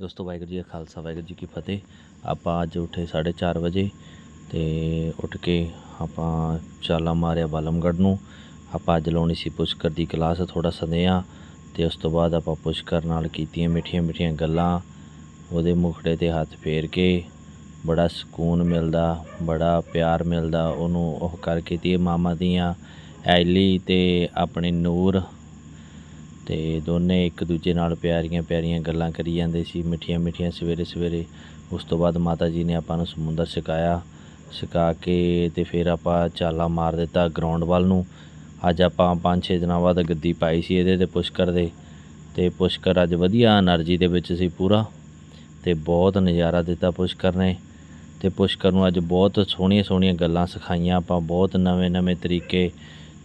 ਦੋਸਤੋ, ਵਾਹਿਗੁਰੂ ਜੀ ਕਾ ਖਾਲਸਾ, ਵਾਹਿਗੁਰੂ ਜੀ ਕੀ ਫਤਿਹ। ਆਪਾਂ ਅੱਜ ਉੱਠੇ 4:30 ਵਜੇ ਤੇ ਉੱਠ ਕੇ ਆਪਾਂ ਚਾਲਾ ਮਾਰਿਆ ਬਾਲਮਗੜ੍ਹ ਨੂੰ। ਆਪਾਂ ਅੱਜ ਲਾਉਣੀ ਸੀ ਪੁਸ਼ਕਰ ਦੀ ਕਲਾਸ ਥੋੜਾ ਸਦਿਆਂ ਤੇ ਉਸ ਤੋਂ ਬਾਅਦ ਆਪਾਂ ਪੁਸ਼ਕਰ ਨਾਲ ਕੀਤੀਆਂ ਮਿੱਠੀਆਂ ਮਿੱਠੀਆਂ ਗੱਲਾਂ। ਉਹਦੇ ਮੁਖੜੇ ਤੇ ਹੱਥ ਫੇਰ ਕੇ ਬੜਾ ਸਕੂਨ ਮਿਲਦਾ, ਬੜਾ ਪਿਆਰ ਮਿਲਦਾ। ਉਹਨੂੰ ਉਹ ਕਰਕੇ ਤੇ ਮਾਮਾ ਦੀਆਂ, ਐਲੀ ਤੇ ਆਪਣੇ ਨੂਰ। ਤੇ ਦੋਨੇ ਇੱਕ ਦੂਜੇ ਨਾਲ ਪਿਆਰੀਆਂ ਪਿਆਰੀਆਂ ਗੱਲਾਂ ਕਰੀ ਜਾਂਦੇ ਸੀ, ਮਿੱਠੀਆਂ ਮਿੱਠੀਆਂ ਸਵੇਰੇ ਸਵੇਰੇ। ਉਸ ਤੋਂ ਬਾਅਦ ਮਾਤਾ ਜੀ ਨੇ ਆਪਾਂ ਨੂੰ ਸਮੁੰਦਰ ਸਿਕਾਇਆ ਸਿਕਾ ਕੇ ਤੇ ਫਿਰ ਆਪਾਂ ਚਾਲਾ ਮਾਰ ਦਿੱਤਾ ਗਰਾਊਂਡ ਵੱਲ ਨੂੰ। ਅੱਜ ਆਪਾਂ 5-6 ਦਿਨਾਂ ਬਾਅਦ ਗੱਦੀ ਪਾਈ ਸੀ ਇਹਦੇ ਤੇ ਪੁਸ਼ਕਰ ਦੇ। ਤੇ ਪੁਸ਼ਕਰ ਅੱਜ ਵਧੀਆ એનર્ਜੀ ਦੇ ਵਿੱਚ ਸੀ ਪੂਰਾ। ਤੇ ਬਹੁਤ ਨਜ਼ਾਰਾ ਦਿੱਤਾ ਪੁਸ਼ਕਰ ਨੇ। ਤੇ ਪੁਸ਼ਕਰ ਨੂੰ ਅੱਜ ਬਹੁਤ ਸੋਹਣੀਆਂ ਸੋਹਣੀਆਂ ਗੱਲਾਂ ਸਿਖਾਈਆਂ, ਆਪਾਂ ਬਹੁਤ ਨਵੇਂ-ਨਵੇਂ ਤਰੀਕੇ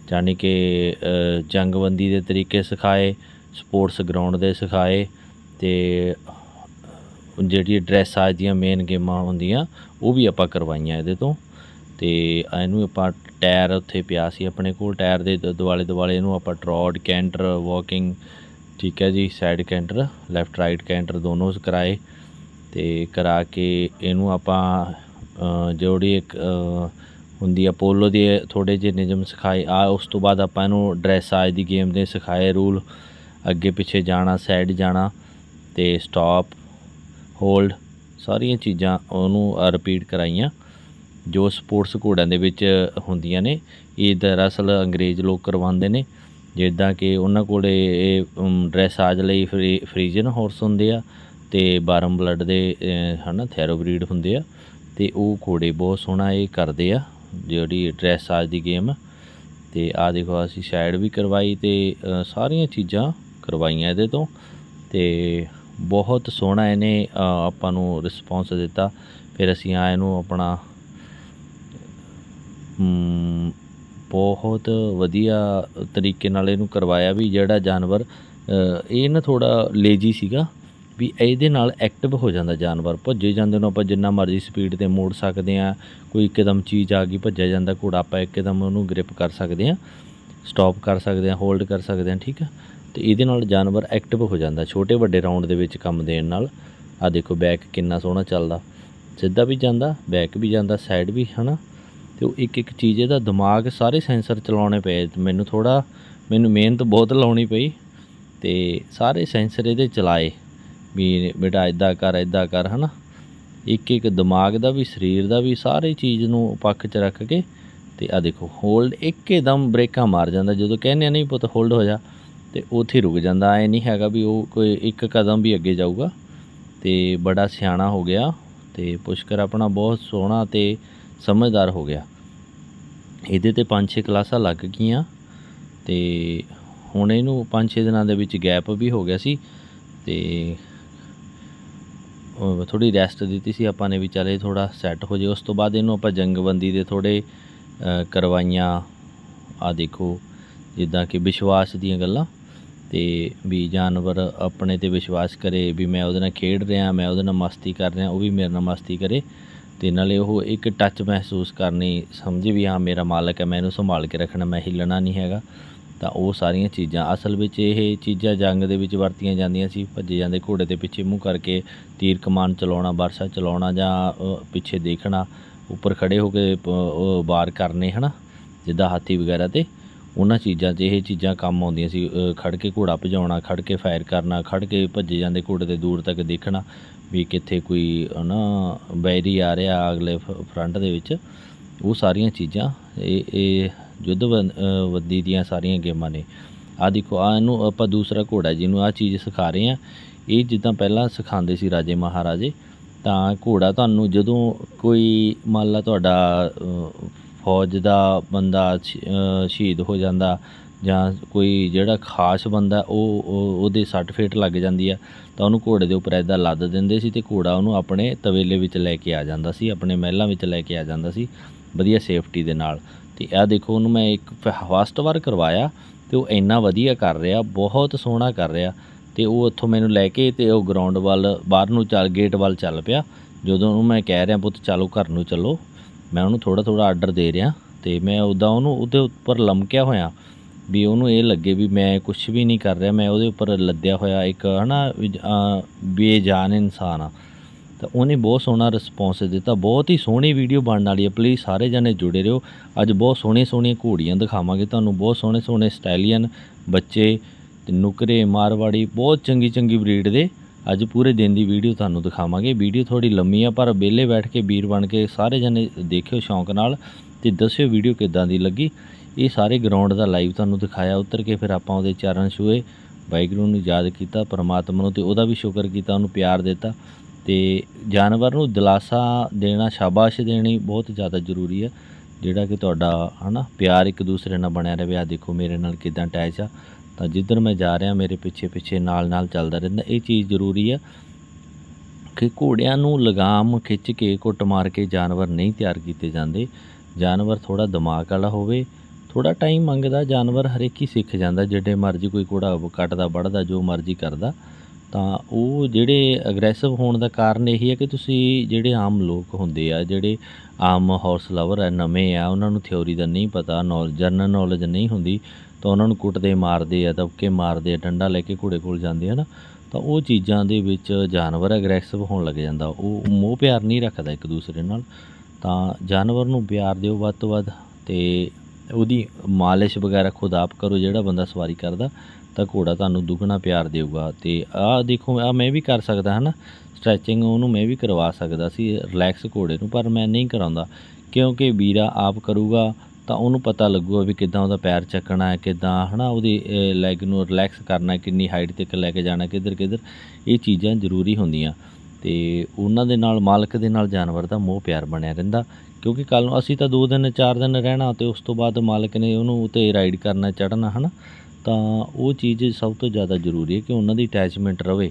ਜਾਣੀ ਕਿ ਜੰਗਬੰਦੀ ਦੇ ਤਰੀਕੇ ਸਿਖਾਏ ਸਪੋਰਟਸ ਗਰਾਊਂਡ ਦੇ ਸਿਖਾਏ ਤੇ ਜਿਹੜੀ ਡਰੈਸਾਜ ਦੀਆਂ ਮੇਨ ਗੇਮਾਂ ਹੁੰਦੀਆਂ ਉਹ ਵੀ ਆਪਾਂ ਕਰਵਾਈਆਂ ਇਹਦੇ ਤੋਂ। ਤੇ ਇਹਨੂੰ ਆਪਾਂ ਟਾਇਰ ਉੱਥੇ ਪਿਆ ਸੀ ਆਪਣੇ ਕੋਲ ਟਾਇਰ ਦੇ ਦੁਆਲੇ ਦੁਆਲੇ ਇਹਨੂੰ ਆਪਾਂ ਟਰੋਡ ਕੈਂਟਰ ਵਾਕਿੰਗ ਠੀਕ ਹੈ ਜੀ side canter left right canter ਦੋਨੋਂ ਕਰਾਏ ਤੇ ਕਰਾ ਕੇ ਇਹਨੂੰ ਆਪਾਂ ਅ, ਜਿਹੜੀ ਇੱਕ ਹੁੰਦੀ ਆ। ਪੋਲੋ ਦੇ ਥੋੜੇ ਜਿਹੇ ਨਿਯਮ ਸਿਖਾਏ। ਆ ਉਸ ਤੋਂ ਬਾਅਦ ਆਪਾਂ ਇਹਨੂੰ ਡਰੈਸਾਜ ਦੀ ਗੇਮ ਦੇ ਸਿਖਾਏ ਰੂਲ ਅੱਗੇ ਪਿੱਛੇ ਜਾਣਾ ਸਾਈਡ ਜਾਣਾ ਤੇ ਸਟਾਪ ਹੋਲਡ ਸਾਰੀਆਂ ਚੀਜ਼ਾਂ ਉਹਨੂੰ ਰਿਪੀਟ ਕਰਾਈਆਂ ਜੋ ਸਪੋਰਟਸ ਘੋੜਿਆਂ ਦੇ ਵਿੱਚ ਹੁੰਦੀਆਂ ਨੇ। ਇਹ ਦਰਅਸਲ ਅੰਗਰੇਜ਼ ਲੋਕ ਕਰਵਾਉਂਦੇ ਨੇ। ਜਿੱਦਾਂ ਕਿ ਉਹਨਾਂ ਕੋਲੇ ਇਹ ਡਰੈਸਾਜ ਲਈ ਫਰੀ ਫਰੀਜਨ ਹਾਰਸ ਹੁੰਦੇ ਆ ਤੇ ਬਾਰਮ ਬਲੱਡ ਦੇ ਅਹ, ਹਨਾ ਥੈਰੋਬਰੀਡ ਹੁੰਦੇ ਆ ਤੇ ਉਹ ਘੋੜੇ ਬਹੁਤ ਸੋਹਣਾ ਇਹ ਕਰਦੇ ਆ। ਜਿਹੜੀ ਡਰੈਸ ਡਰੈਸਾਜ ਦੀ ਗੇਮ ਤੇ ਆ ਦੇਖੋ ਅਸੀਂ ਸਾਈਡ ਵੀ ਕਰਵਾਈ ਤੇ ਸਾਰੀਆਂ ਚੀਜ਼ਾਂ ਕਰਵਾਈਆਂ ਇਹਦੇ ਤੋਂ, ਤੇ ਬਹੁਤ ਸੋਹਣਾ ਇਹਨੇ ਆਪਾਂ ਨੂੰ ਰਿਸਪੌਂਸ ਦਿੱਤਾ। ਫਿਰ ਅਸੀਂ ਆ ਇਹਨੂੰ ਆਪਣਾ ਬਹੁਤ ਵਧੀਆ ਤਰੀਕੇ ਨਾਲ ਇਹਨੂੰ ਕਰਵਾਇਆ ਵੀ ਜਿਹੜਾ ਜਾਨਵਰ ਇਹ ਨਾ ਥੋੜਾ ਲੇਜੀ ਸੀਗਾ ਵੀ ਇਹਦੇ ਨਾਲ ਐਕਟਿਵ ਹੋ ਜਾਂਦਾ ਜਾਨਵਰ। ਭੱਜੇ ਜਾਂਦੇ ਨੂੰ ਆਪਾਂ ਜਿੰਨਾ ਮਰਜ਼ੀ ਸਪੀਡ ਤੇ ਮੋੜ ਸਕਦੇ ਆ ਕੋਈ ਇੱਕਦਮ ਚੀਜ਼ ਆ ਗਈ, ਭੱਜਿਆ ਜਾਂਦਾ ਘੋੜਾ, ਆਪਾਂ ਇੱਕਦਮ ਉਹਨੂੰ ਗ੍ਰਿਪ ਕਰ ਸਕਦੇ ਆ ਸਟਾਪ ਕਰ ਸਕਦੇ ਆ ਹੋਲਡ ਕਰ ਸਕਦੇ ਆ ਠੀਕ ਆ? ਤੇ ਇਹਦੇ ਨਾਲ ਜਾਨਵਰ ਐਕਟਿਵ ਹੋ ਜਾਂਦਾ, ਛੋਟੇ ਵੱਡੇ ਰਾਉਂਡ ਦੇ ਵਿੱਚ ਕੰਮ ਦੇਣ ਨਾਲ। ਆ ਦੇਖੋ ਬੈਕ ਕਿੰਨਾ ਸੋਹਣਾ ਚੱਲਦਾ। ਸਿੱਧਾ ਵੀ ਜਾਂਦਾ ਬੈਕ ਵੀ ਜਾਂਦਾ ਸਾਈਡ ਵੀ, ਹਨਾ? ਤੇ ਉਹ ਇੱਕ ਇੱਕ ਚੀਜ਼, ਇਹਦਾ ਦਿਮਾਗ ਸਾਰੇ ਸੈਂਸਰ ਚਲਾਉਣੇ ਪਏ। ਮੈਨੂੰ ਥੋੜਾ ਮੈਨੂੰ ਮਿਹਨਤ ਬਹੁਤ ਲਾਉਣੀ ਪਈ। ਤੇ ਸਾਰੇ ਸੈਂਸਰ ਇਹਦੇ ਚਲਾਏ। ਵੀ ਬੇਟਾ ਇਦਾਂ ਕਰ ਇਦਾਂ ਕਰ, ਹਨਾ? ਇੱਕ ਇੱਕ ਦਿਮਾਗ ਦਾ ਵੀ, ਸਰੀਰ ਦਾ ਵੀ ਸਾਰੇ ਚੀਜ਼ ਨੂੰ ਪੱਖ 'ਚ ਰੱਖ ਕੇ ਤੇ ਆ ਦੇਖੋ ਹੋਲਡ ਇੱਕਦਮ ਬ੍ਰੇਕਾਂ ਮਾਰ ਜਾਂਦਾ। ਜਦੋਂ ਕਹਿੰਦੇ ਨਹੀਂ ਪੁੱਤ ਹੋਲਡ ਹੋ ਜਾ, ਤੇ ਉੱਥੇ ਰੁਕ ਜਾਂਦਾ। ਐ ਨਹੀਂ ਹੈਗਾ ਵੀ ਉਹ ਕੋਈ ਇੱਕ ਕਦਮ ਵੀ ਅੱਗੇ ਜਾਊਗਾ। ਤੇ ਬੜਾ ਸਿਆਣਾ ਹੋ ਗਿਆ ਤੇ ਪੁਸ਼ਕਰ ਆਪਣਾ ਬਹੁਤ ਸੋਹਣਾ ਤੇ ਸਮਝਦਾਰ ਹੋ ਗਿਆ। ਇਹਦੇ ਤੇ 5-6 ਕਲਾਸਾਂ ਲੱਗ ਗਈਆਂ ਤੇ ਹੁਣ ਇਹਨੂੰ 5-6 ਦਿਨਾਂ ਦੇ ਵਿੱਚ ਗੈਪ ਵੀ ਹੋ ਗਿਆ ਸੀ ਤੇ ਥੋੜੀ ਰੈਸਟ ਦਿੱਤੀ ਸੀ, ਆਪਾਂ ਨੇ ਵੀ ਚੱਲੇ ਥੋੜਾ ਸੈੱਟ ਹੋ ਜੇ। ਉਸ ਤੋਂ ਬਾਅਦ ਇਹਨੂੰ ਆਪਾਂ ਜੰਗਬੰਦੀ ਦੇ ਥੋੜੇ ਕਰਵਾਈਆਂ। ਆ ਦੇਖੋ, ਜਿੱਦਾਂ ਕਿ ਵਿਸ਼ਵਾਸ ਦੀਆਂ ਗੱਲਾਂ। ਤੇ ਵੀ ਜਾਨਵਰ ਆਪਣੇ ਤੇ ਵਿਸ਼ਵਾਸ ਕਰੇ ਵੀ ਮੈਂ ਉਹਦੇ ਨਾਲ ਖੇਡ ਰਿਹਾ, ਮੈਂ ਉਹਦੇ ਨਾਲ ਮਸਤੀ ਕਰ ਰਿਹਾ, ਉਹ ਵੀ ਮੇਰੇ ਨਾਲ ਮਸਤੀ ਕਰੇ। ਤੇ ਨਾਲੇ ਉਹ ਇੱਕ ਟੱਚ ਮਹਿਸੂਸ ਕਰਨੀ, ਸਮਝੇ ਵੀ ਹਾਂ, ਮੇਰਾ ਮਾਲਕ ਹੈ, ਮੈਂ ਇਹਨੂੰ ਸੰਭਾਲ ਕੇ ਰੱਖਣਾ, ਮੈਂ ਹਿੱਲਣਾ ਨਹੀਂ ਹੈਗਾ। ਤਾਂ ਉਹ ਸਾਰੀਆਂ ਚੀਜ਼ਾਂ ਅਸਲ ਵਿੱਚ ਇਹ ਚੀਜ਼ਾਂ ਜੰਗ ਦੇ ਵਿੱਚ ਵਰਤੀਆਂ ਜਾਂਦੀਆਂ ਸੀ ਭੱਜੇ ਜਾਂਦੇ ਘੋੜੇ ਦੇ ਪਿੱਛੇ ਮੂੰਹ ਕਰਕੇ ਤੀਰ ਕਮਾਨ ਚਲਾਉਣਾ ਬਰਸਾ ਚਲਾਉਣਾ ਜਾਂ ਪਿੱਛੇ ਦੇਖਣਾ ਉੱਪਰ ਖੜੇ ਹੋ ਕੇ ਪ- ਉਹ ਵਾਰ ਕਰਨੇ ਹਨਾ ਜਿੱਦਾਂ ਹਾਥੀ ਵਗੈਰਾ ਤੇ ਉਹਨਾਂ ਚੀਜ਼ਾਂ 'ਚ ਇਹ ਚੀਜ਼ਾਂ ਕੰਮ ਆਉਂਦੀਆਂ ਸੀ ਅ, ਖੜ ਕੇ ਘੋੜਾ ਭਜਾਉਣਾ ਖੜ ਕੇ ਫਾਇਰ ਕਰਨਾ ਖੜ ਕੇ ਭੱਜੇ ਜਾਂਦੇ ਘੋੜੇ ਦੇ ਦੂਰ ਤੱਕ ਦੇਖਣਾ ਵੀ ਕਿੱਥੇ ਕੋਈ ਨਾ ਬੈਰੀ ਆ ਰਿਹਾ ਅਗਲੇ ਫਰੰਟ ਦੇ ਵਿੱਚ ਉਹ ਸਾਰੀਆਂ ਚੀਜ਼ਾਂ ਇਹ ਇਹ ਯੁੱਧ ਬੰ- ਦੀਆਂ ਸਾਰੀਆਂ ਗੇਮਾਂ ਨੇ। ਆ ਦੇਖੋ ਆ ਇਹਨੂੰ ਆਪਾਂ ਦੂਸਰਾ ਘੋੜਾ ਜਿਹਨੂੰ ਆ ਚੀਜ਼ ਸਿਖਾ ਰਹੇ ਆ ਇਹ ਜਿੱਦਾਂ ਪਹਿਲਾਂ ਸਿਖਾਉਂਦੇ ਸੀ ਰਾਜੇ ਮਹਾਰਾਜੇ, ਤਾਂ ਘੋੜਾ ਤੁਹਾਨੂੰ ਜਦੋਂ ਕੋਈ, ਮੰਨ ਲਾ ਤੁਹਾਡਾ ਫੌਜ ਦਾ ਬੰਦਾ ਸ਼ਹੀਦ ਹੋ ਜਾਂਦਾ ਜਾਂ ਕੋਈ ਜਿਹੜਾ ਖਾਸ ਬੰਦਾ ਉਹ, ਉਹ- ਉਹਦੇ ਸੱਟ ਫੇਟ ਲੱਗ ਜਾਂਦੀ ਆ, ਤਾਂ ਉਹਨੂੰ ਘੋੜੇ ਦੇ ਉੱਪਰ ਐਦਾਂ ਲੱਦ ਦਿੰਦੇ ਸੀ ਤੇ ਘੋੜਾ ਉਹਨੂੰ ਆਪਣੇ ਤਵੇਲੇ ਵਿੱਚ ਲੈ ਕੇ ਆ ਜਾਂਦਾ ਸੀ, ਆਪਣੇ ਮਹਿਲਾਂ ਵਿੱਚ ਲੈ ਕੇ ਆ ਜਾਂਦਾ ਸੀ, ਵਧੀਆ ਸੇਫਟੀ ਦੇ ਨਾਲ। ਤੇ ਇਹ ਦੇਖੋ, ਉਹਨੂੰ ਮੈਂ ਇੱਕ ਫਸਟ ਵਾਰ ਕਰਵਾਇਆ ਤੇ ਉਹ ਇੰਨਾ ਵਧੀਆ ਕਰ ਰਿਹਾ, ਬਹੁਤ ਸੋਹਣਾ ਕਰ ਰਿਹਾ ਤੇ ਉਹ ਉੱਥੋਂ ਮੈਨੂੰ ਲੈ ਕੇ ਤੇ ਉਹ ਗਰਾਊਂਡ ਵੱਲ, ਬਾਹਰ ਨੂੰ ਚੱਲ ਗੇਟ ਵੱਲ ਚੱਲ ਪਿਆ। ਜਦੋਂ ਉਹਨੂੰ ਮੈਂ ਕਹਿ ਰਿਹਾ, ਪੁੱਤ ਚਲੋ ਘਰ ਨੂੰ ਚੱਲੋ। ਮੈਂ ਉਹਨੂੰ ਥੋੜਾ ਥੋੜਾ ਆਰਡਰ ਦੇ ਰਿਹਾ ਤੇ ਮੈਂ ਉੱਦਾਂ ਉਹਨੂੰ ਉਹਦੇ ਉੱਪਰ ਲਮਕਿਆ ਹੋਇਆ ਵੀ ਉਹਨੂੰ ਇਹ ਲੱਗੇ ਵੀ ਮੈਂ ਕੁਝ ਵੀ ਨਹੀਂ ਕਰ ਰਿਹਾ, ਮੈਂ ਉਹਦੇ ਉੱਪਰ ਲੱਦਿਆ ਹੋਇਆ ਇੱਕ ਹਨਾ, ਵੀ ਬੇਜਾਨ ਇਨਸਾਨ ਆ। ਤਾਂ ਉਹਨੇ ਬਹੁਤ ਸੋਹਣਾ ਰਿਸਪੌਂਸ ਦਿੱਤਾ, ਬਹੁਤ ਹੀ ਸੋਹਣੀ ਵੀਡੀਓ ਬਣਨ ਵਾਲੀ ਹੈ। ਪਲੀਜ਼ ਸਾਰੇ ਜਣੇ ਜੁੜੇ ਰਹੋ। ਅੱਜ ਬਹੁਤ ਸੋਹਣੇ ਸੋਹਣੀਆਂ ਘੋੜੀਆਂ ਦਿਖਾਵਾਂਗੇ ਤੁਹਾਨੂੰ, ਬਹੁਤ ਸੋਹਣੇ ਸੋਹਣੇ ਸਟਾਈਲੀਅਨ ਬੱਚੇ, ਤੇ ਨੁਕਰੇ, ਮਾਰਵਾੜੀ, ਬਹੁਤ ਚੰਗੀ ਚੰਗੀ ਬਰੀਡ ਦੇ ਅੱਜ ਪੂਰੇ ਦਿਨ ਦੀ ਵੀਡੀਓ ਤੁਹਾਨੂੰ ਦਿਖਾਵਾਂਗੇ। ਵੀਡੀਓ ਥੋੜੀ ਲੰਮੀ ਆ, ਪਰ ਵਿਹਲੇ ਬੈਠ ਕੇ ਵੀਰ ਬਣ ਕੇ ਸਾਰੇ ਜਣੇ ਦੇਖਿਓ ਸ਼ੌਂਕ ਨਾਲ ਤੇ ਦੱਸਿਓ ਵੀਡੀਓ ਕਿੱਦਾਂ ਦੀ ਲੱਗੀ। ਇਹ ਸਾਰੇ ਗਰਾਊਂਡ ਦਾ ਲਾਈਵ ਤੁਹਾਨੂੰ ਦਿਖਾਇਆ, ਉਤਰ ਕੇ ਫਿਰ ਆਪਾਂ ਉਹਦੇ ਚਰਨ ਛੂਏ ਵਾਹਿਗੁਰੂ ਨੂੰ ਯਾਦ ਕੀਤਾ, ਪਰਮਾਤਮਾ ਨੂੰ ਤੇ ਉਹਦਾ ਵੀ ਸ਼ੁਕਰ ਕੀਤਾ, ਉਹਨੂੰ ਪਿਆਰ ਦਿੱਤਾ। ਤੇ ਜਾਨਵਰ ਨੂੰ ਦਿਲਾਸਾ ਦੇਣਾ, ਸ਼ਾਬਾਸ਼ ਦੇਣੀ ਬਹੁਤ ਜ਼ਿਆਦਾ ਜ਼ਰੂਰੀ ਹੈ। ਜਿਹੜਾ ਕਿ ਤੁਹਾਡਾ, ਹਨਾ, ਪਿਆਰ ਇੱਕ ਦੂਸਰੇ ਨਾਲ ਬਣਿਆ ਰਹੇ, ਆ ਦੇਖੋ ਮੇਰੇ ਨਾਲ ਕਿਦਾਂ ਅਟੈਚ ਆ। ਤਾਂ ਜਿੱਧਰ ਮੈਂ ਜਾ ਰਿਹਾ, ਮੇਰੇ ਪਿੱਛੇ ਪਿੱਛੇ ਨਾਲ ਨਾਲ ਚੱਲਦਾ ਰਹਿੰਦਾ, ਇਹ ਚੀਜ਼ ਜ਼ਰੂਰੀ ਆ ਕਿ ਘੋੜਿਆਂ ਨੂੰ ਲਗਾਮ ਖਿੱਚ ਕੇ, ਕੁੱਟ ਮਾਰ ਕੇ ਜਾਨਵਰ ਨਹੀਂ ਤਿਆਰ ਕੀਤੇ ਜਾਂਦੇ। ਜਾਨਵਰ ਥੋੜਾ ਦਿਮਾਗ ਵਾਲਾ ਹੋਵੇ ਥੋੜਾ ਟਾਈਮ ਮੰਗਦਾ, ਜਾਨਵਰ ਹਰੇਕ ਹੀ ਸਿੱਖ ਜਾਂਦਾ ਜਿਹੜੇ ਮਰਜ਼ੀ ਕੋਈ ਘੋੜਾ ਕੱਟਦਾ ਵੜਦਾ ਜੋ ਮਰਜ਼ੀ ਕਰਦਾ। ਤਾਂ ਉਹ ਜਿਹੜੇ ਅਗਰੈਸਿਵ ਹੋਣ ਦਾ ਕਾਰਨ ਇਹੀ ਹੈ ਕਿ ਤੁਸੀਂ ਜਿਹੜੇ ਆਮ ਲੋਕ ਹੁੰਦੇ ਆ, ਜਿਹੜੇ ਆਮ ਹਾਰਸ ਲਵਰ ਆ, ਨਵੇਂ ਆ, ਉਹਨਾਂ ਨੂੰ ਥਿਉਰੀ ਦਾ ਨਹੀਂ ਪਤਾ ਨੌ ਜਨਰਲ ਨੌਲੇਜ ਨਹੀਂ ਹੁੰਦੀ, ਤਾਂ ਉਹਨਾਂ ਨੂੰ ਕੁੱਟਦੇ ਮਾਰਦੇ ਆ, ਦਬਕੇ ਮਾਰਦੇ ਆ, ਡੰਡਾ ਲੈ ਕੇ ਘੋੜੇ ਕੋਲ ਜਾਂਦੇ ਆ ਨਾ, ਤਾਂ ਉਹ ਚੀਜ਼ਾਂ ਦੇ ਵਿੱਚ ਜਾਨਵਰ ਅਗਰੈਸਿਵ ਹੋਣ ਲੱਗ ਜਾਂਦਾ। ਉਹ ਮੋਹ ਪਿਆਰ ਨਹੀਂ ਰੱਖਦਾ ਇੱਕ ਦੂਸਰੇ ਨਾਲ। ਤਾਂ ਜਾਨਵਰ ਨੂੰ ਪਿਆਰ ਦਿਓ ਵੱਧ ਤੋਂ ਵੱਧ ਤੇ ਉਹਦੀ ਮਾਲਿਸ਼ ਵਗੈਰਾ ਖੁਦ ਆਪ ਕਰੋ, ਜਿਹੜਾ ਬੰਦਾ ਸਵਾਰੀ ਕਰਦਾ। ਤਾਂ ਘੋੜਾ ਤੁਹਾਨੂੰ ਦੁੱਗਣਾ ਪਿਆਰ ਦੇਊਗਾ ਤੇ ਆਹ ਦੇਖੋ ਆ ਮੈਂ ਵੀ ਕਰ ਸਕਦਾ ਹਨਾ ਸਟ੍ਰੈਚਿੰਗ ਉਹਨੂੰ ਮੈਂ ਵੀ ਕਰਵਾ ਸਕਦਾ ਸੀ ਰਿਲੈਕਸ ਘੋੜੇ ਨੂੰ, ਪਰ ਮੈਂ ਨਹੀਂ ਕਰਾਉਂਦਾ। ਕਿਉਂਕਿ ਵੀਰਾ ਆਪ ਕਰੂਗਾ ਤਾਂ ਉਹਨੂੰ ਪਤਾ ਲੱਗੂਗਾ ਵੀ ਕਿੱਦਾਂ ਉਹਦਾ ਪੈਰ ਚੱਕਣਾ ਹੈ, ਕਿੱਦਾਂ ਹਨਾ ਉਹਦੀ ਲੈਗ ਨੂੰ ਰਿਲੈਕਸ ਕਰਨਾ ਕਿੰਨੀ ਹਾਈਟ ਤੱਕ ਲੈ ਕੇ ਜਾਣਾ ਕਿੱਧਰ ਕਿੱਧਰ ਇਹ ਚੀਜ਼ਾਂ ਜ਼ਰੂਰੀ ਹੁੰਦੀਆਂ। ਤੇ ਉਹਨਾਂ ਦੇ ਨਾਲ, ਮਾਲਕ ਦੇ ਨਾਲ ਜਾਨਵਰ ਦਾ ਮੋਹ ਪਿਆਰ ਬਣਿਆ ਰਹਿੰਦਾ। ਕਿਉਂਕਿ ਕੱਲ ਨੂੰ ਅਸੀਂ ਤਾਂ 2 ਦਿਨ 4 ਦਿਨ ਰਹਿਣਾ ਤੇ ਉਸ ਤੋਂ ਬਾਅਦ ਮਾਲਕ ਨੇ ਉਹਨੂੰ ਉਤੇ ਰਾਈਡ ਕਰਨਾ ਚੜਨਾ ਹਨਾ। ਤਾਂ ਉਹ ਚੀਜ਼ ਸਭ ਤੋਂ ਜ਼ਿਆਦਾ ਜ਼ਰੂਰੀ ਹੈ ਕਿ ਉਹਨਾਂ ਦੀ ਅਟੈਚਮੈਂਟ ਰਵੇ।